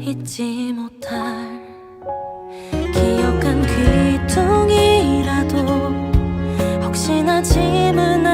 잊지 못할 기억한 귀퉁이라도 혹시나 짐은